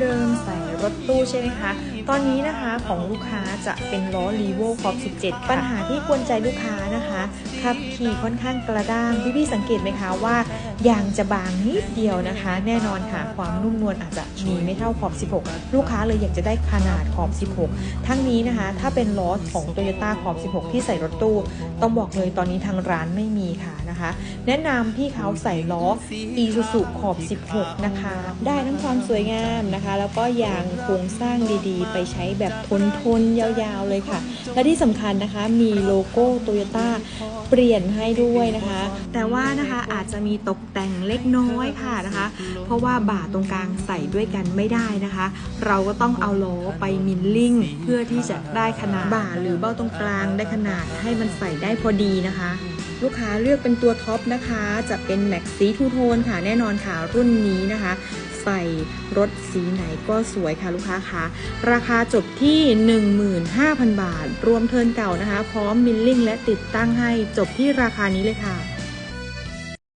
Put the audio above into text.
เดิมๆ ใส่รถตู้ใช่ไหมคะ ตอนนี้นะคะของลูกค้าจะเป็นล้อ r e v o Corp 17 ปัญหาที่กวนใจลูกค้านะคะขับขี่ค่อนข้างกระด้างพี่ๆสังเกตไหมคะว่ายางจะบางนิดเดียวนะคะ แน่นอนค่ะความนุ่มนวลอาจจะมีไม่เท่าขอบ 16 ลูกค้าเลยอยากจะได้ขนาดขอบ 16 ทั้งนี้นะคะ ถ้าเป็นล้อของ Toyota ขอบ 16 ที่ใส่รถตู้ต้องบอกเลยตอนนี้ทางร้านไม่มีค่ะนะคะ แนะนำพี่เขาใส่ล้อ Isuzu ขอบ 16 นะคะ ได้ทั้งความสวยงามนะคะ แล้วก็ยางโครงสร้างดีๆ ไปใช้แบบทนทนๆยาวๆเลยค่ะ และที่สำคัญนะคะมีโลโก้โตโยต้าเปลี่ยนให้ด้วยนะคะ แต่ว่านะคะอาจจะมีตกแต่งเล็กน้อยค่ะนะคะ เพราะว่าบ่าตรงกลางใส่ด้วยกันไม่ได้นะคะ เราก็ต้องเอาล้อไปมิลลิ่ง เพื่อที่จะได้ขนาดบ่าหรือเบ้าตรงกลางได้ขนาดให้มันใส่ได้พอดีนะคะ ลูกค้าเลือกเป็นตัวท็อปนะคะ จะเป็นแม็กซีทูโทนค่ะแน่นอนค่ะรุ่นนี้นะคะ ใส่รถสีไหนก็สวยค่ะลูกค้าคะราคาจบที่ 15,000 บาท รวมเทิร์นเก่านะคะ พร้อมมิลลิ่งและติดตั้งให้จบที่ราคานี้เลยค่ะ